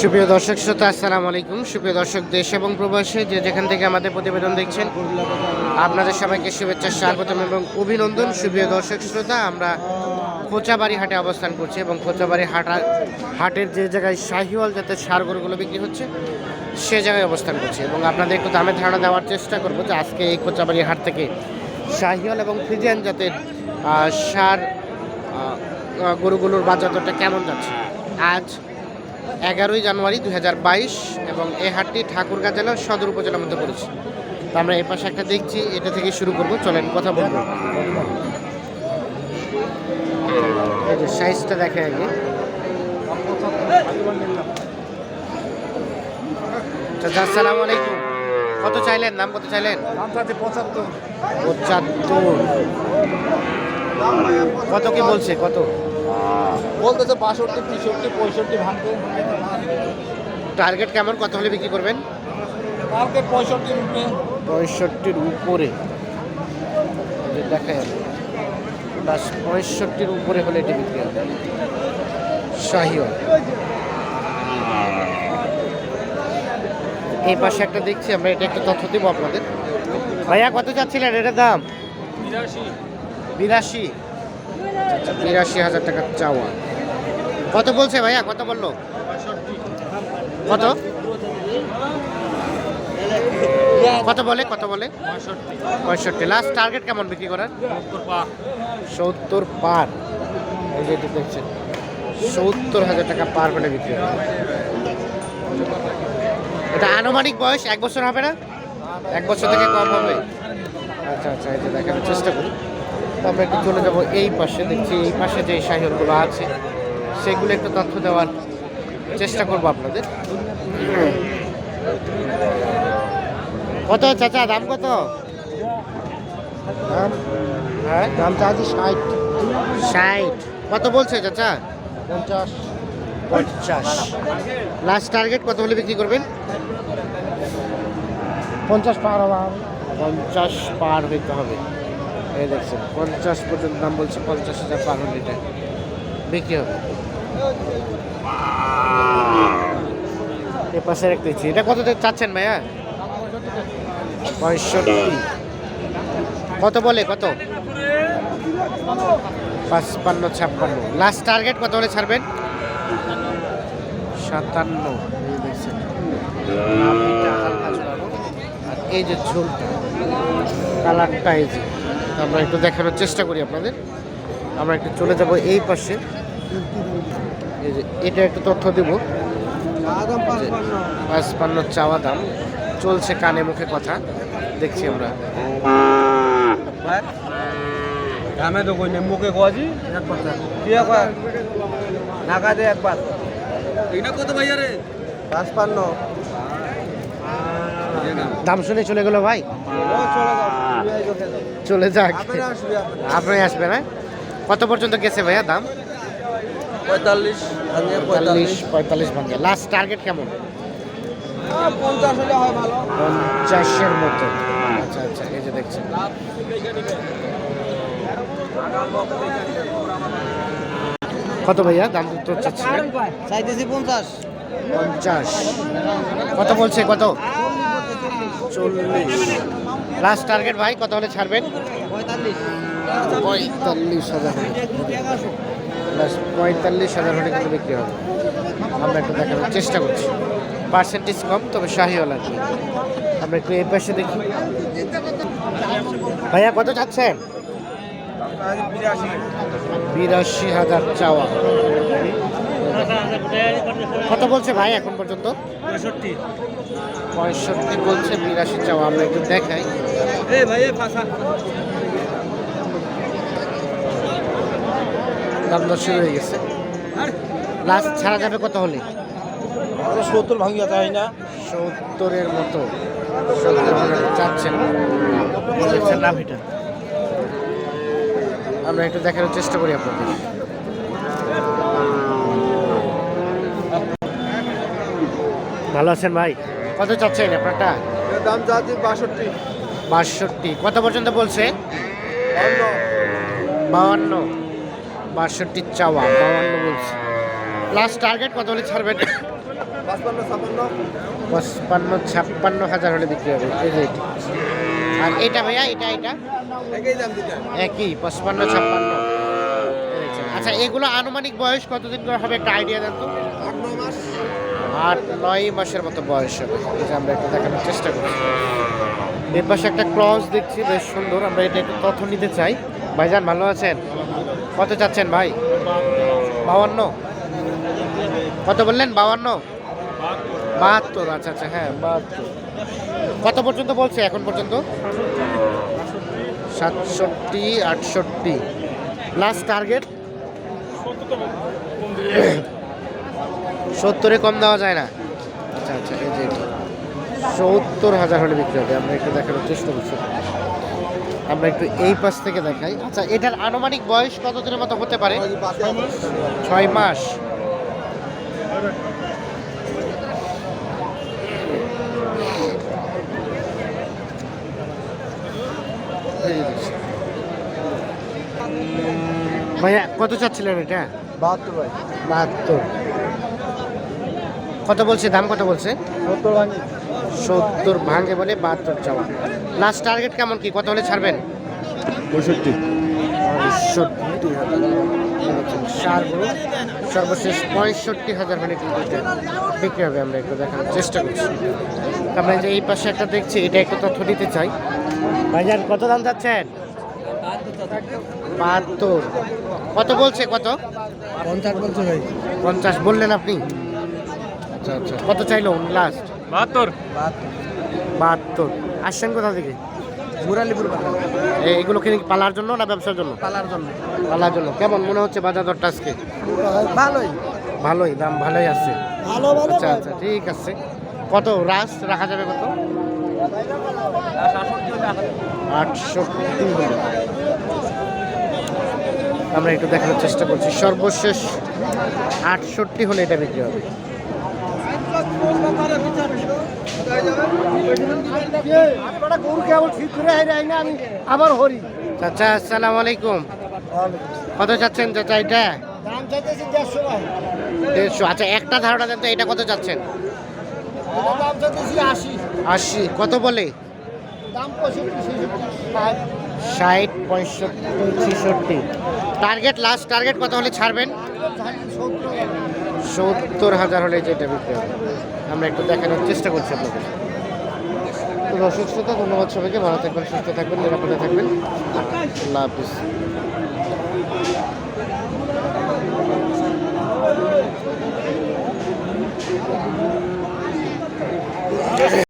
সুপ্রিয় দর্শক শ্রোতা, আসসালামু আলাইকুম। সুপ্রিয় দর্শক, দেশ এবং প্রবাসে যে যেখান থেকে আমাদের প্রতিবেদন দেখছেন, আপনাদের সবাইকে শুভেচ্ছা, স্বাগতম এবং অভিনন্দন। সুপ্রিয় দর্শক শ্রোতা, আমরা কোচাবাড়ি হাটে অবস্থান করছি এবং কোচাবাড়ি হাটা হাটের যে জায়গায় শাহিওয়াল জাতের সার গরুগুলো বিক্রি হচ্ছে, সে জায়গায় অবস্থান করছি এবং আপনাদের একটু দামের ধারণা দেওয়ার চেষ্টা করব যে আজকে এই কোচাবাড়ি হাট থেকে শাহিওয়াল এবং ফ্রিজিয়ান জাতের সার গরুগুলোর বাজার দরটা কেমন যাচ্ছে? আজ এগারোই জানুয়ারি দু হাজার বাইশ এবং এই হাটটি ঠাকুরগাঁ জেলার সদর উপজেলার মধ্যে পড়েছে। তো আমরা এই পাশে একটা দেখছি এটা থেকে শুরু করব চলেন কথা বলব। এই যে সাইজটা দেখে আগে। চাচা আসসালামু আলাইকুম। কত চাইলেন? নাম কত চাইলেন? পঁচাত্তর। পঁচাত্তর। কত কি বলছে? কত? বলতেছে বাষট্টি তেষট্টি পঁয়ষট্টি ভাঙতে টার্গেট কেমন? কত হলে বিক্রি করবেন? কালকে পঁয়ষট্টি রুপে পঁয়ষট্টির উপরে। দেখা যাবে পঁয়ষট্টির উপরে হলে এটি বিক্রি হবে। শাহিওয়াল। এই পাশে একটা দেখছি আমরা এটা একটা তথ্য দিব আপনাদের। ভাইয়া কত যাচ্ছিলেন এটার দাম? বিরাশি। আচ্ছা, বিরাশি হাজার টাকা চাওয়া। কত বলছে ভাইয়া? কত বলল? কত? কত বলে? কত বলে? পঁয়ষট্টি। লাস্ট টার্গেট কেমন বিক্রি করার? সত্তর পার। এই যে দেখছেন। সত্তর হাজার টাকা পার হলে বিক্রি এটা আনুমানিক বয়স? এক বছর হবে না? এক বছর থেকে কম হবে। আচ্ছা আচ্ছা এটা দেখানোর চেষ্টা করি। তো আমরা একটু চলে যাব এই পাশে দেখছি এই পাশে যে সাহিরগুলো আছে সেগুলো একটু তথ্য দেওয়ার চেষ্টা করব আপনাদের। কত চাচা দাম কত? দাম? হ্যাঁ? দাম চাচ্ছি ষাট। ষাট। কত বলছে চাচা? পঞ্চাশ। পঞ্চাশ। লাস্ট টার্গেট কত হলে বিক্রি করবেন? পঞ্চাশ পার হবে। পঞ্চাশ পার হইতে হবে। এই দেখছেন, পঞ্চাশ পর্যন্ত দাম বলছে পঞ্চাশ হাজার পার হলে এটা বিক্রি হবে। এ পাশে দেখছি এটা কত চাচ্ছেন ভাইয়া? পঁয়ষট্টি। কত বলে, কত? পাঁচপান্ন, ছাপ্পান্ন। লাস্ট টার্গেট কত হলে ছাড়বেন? সাতান্ন। এই যে ঝোলটা কালারটা এই যে। আমরা একটু দেখানোর চেষ্টা করি আপনাদের। আমরা একটু চলে যাব এই পাশে। এই যে এটা একটু তথ্য দেব। পাঁচপান্ন চাওয়া দাম। চলছে কানে মুখে কথা। দেখছি আমরা। দামে তো কই মুখে কজি কি কয়? নাগাদে একবার এটা কত ভাইয়া রে? পাঁচপান্ন। দাম শুনে চলে গেল ভাই? চলে চলে যাক। আপনি আসবে আসবেন হ্যাঁ? কত পর্যন্ত গেছে ভাইয়া দাম? পঁয়তাল্লিশ পঁয়তাল্লিশ পঁয়তাল্লিশ। লাস্ট টার্গেট কেমন? পঞ্চাশের মতো। আচ্ছা আচ্ছা এই যে দেখছেন। কত ভাইয়া দাম তো চাচ্ছিলেন চাইতেছি পঞ্চাশ। পঞ্চাশ। কত বলছে কত? চল্লিশ। লাস্ট টার্গেট ভাই, কত হলে ছাড়বেন? পঁয়তাল্লিশ হাজার পঁয়তাল্লিশ হাজার হলে কিন্তু বিক্রি হবে। আমরা একটু দেখানোর চেষ্টা করছি। পার্সেন্টেজ কম, তবে শাহিওয়াল কি। আমরা একটু এই পাশে দেখি। ভাইয়া, কত চাচ্ছেন? বিরাশি হাজার চাওয়া। কত বলছে ভাই এখন পর্যন্ত? পঁয়ষট্টি। বলছে বিরাশি চাওয়া আমরা একটু দেখাই। এই ভাই ফাঁসা। দাম দর শুরু হয়ে গেছে। লাস্ট ছাড়া যাবে কত হলে? সত্তর ভাঙিয়া যায় না। সত্তরের মতো। সত্তর চাচ্ছেন দেখছেন নাভিটা আমরা একটু দেখানোর চেষ্টা করি আপনাদের। ভালো আছেন ভাই? কত চাচ্ছেন আপনারটা? দাম যাচ্ছে বাষট্টি। বাষট্টি। কত পর্যন্ত বলছে? বাউান্ন বাষট্টি চাওয়া বাউান্ন বলছে। লাস্ট টার্গেট কত হলে ছাড়বেন? পাঁচপান্ন ছাপ্পান্ন হাজার হলে বিক্রি হবে। এই আর এটা ভাইয়া এটা এটা? একই পঁচপান্ন ছাপ্পান্ন। আচ্ছা এগুলো আনুমানিক বয়স কতদিন করে হবে? একটা আইডিয়া দেন তো। আট, নয় মাসের মতো বয়স হবে। যে আমরা একটু দেখানোর চেষ্টা করছি। এর পাশে একটা ক্রস দেখছি, বেশ সুন্দর। আমরা এটা একটু তথ্য নিতে চাই। ভাইজান, ভালো আছেন? কত চাচ্ছেন ভাই? বাউান্ন কত বললেন? বাউান্ন বাহাত্তর আচ্ছা আচ্ছা হ্যাঁ বাহাত্তর। কত পর্যন্ত বলছে এখন পর্যন্ত? সাতষট্টি, আটষট্টি। লাস্ট টার্গেট সত্তরে কম দেওয়া যায় না। আচ্ছা আচ্ছা এই যে সত্তর হাজার হলে বিক্রি হবে। আমরা একটু দেখানোর চেষ্টা করছি। আমরা একটু এই পাশ থেকে দেখাই। আচ্ছা এটার আনুমানিক বয়স কত দিনের মতো হতে পারে? ছয় মাস। ভাইয়া কত চাচ্ছিলেন এটা? বাহাত্তর ভাই। বাহাত্তর। কত বলছে? দাম কত বলছে? সত্তর ভাঙে। বলে বাহাত্তর চাওয়া। লাস্ট টার্গেট কেমন কি? কত হলে ছাড়বেন? পঁয়ষট্টি। পঁয়ষট্টি সার সর্বশেষ পঁয়ষট্টি হাজার মানে কিন্তু বিক্রি হবে। আমরা একটু দেখানোর চেষ্টা করছি। আমরা যে এই পাশে একটা দেখছি এটা একটু তথ্য দিতে চাই। ভাইজান কত দাম যাচ্ছেন বাহাত্তর। কত বলছে কত? পঞ্চাশ বলছে ভাই। পঞ্চাশ বললেন আপনি? আচ্ছা আচ্ছা। কত চাইলো? লাস্ট বাহাত্তর। বাহাত্তর। আসছেন কোথা থেকে? মুরালিপুর এগুলো কি পালার জন্য না ব্যবসার জন্য? পালার জন্য। পালার জন্য। কেমন মনে হচ্ছে বাজার দরটা আজকে? ভালোই। ভালোই দাম ভালোই আছে। ভালো আচ্ছা আচ্ছা ঠিক আছে। কত? রাস রাখা যাবে কত? আটষট্টি আমরা একটু দেখানোর চেষ্টা করছি। সর্বশেষ আটষট্টি হলে এটা বিক্রি হবে গরু কেমন ঠিক করে হাই না চাচা, আসসালামু আলাইকুম। কত চাচ্ছেন চাচা এটা? দেড়শো। আচ্ছা একটা ধারণা দেন তো, এটা কত চাচ্ছেন? আশি। কত বলে? ষাট ষাট পঁয়ষট্টি টার্গেট লাস্ট টার্গেট কত হলে ছাড়বেন? সত্তর হাজার হলে যেটা বিক্রি হবে। আমরা একটু দেখানোর চেষ্টা করছি আপনাদের। তো অসুস্থতা ধন্যবাদ সবাইকে। ভালো থাকবেন, সুস্থ থাকবেন, নিরাপদে থাকবেন। আল্লাহ হাফিজ।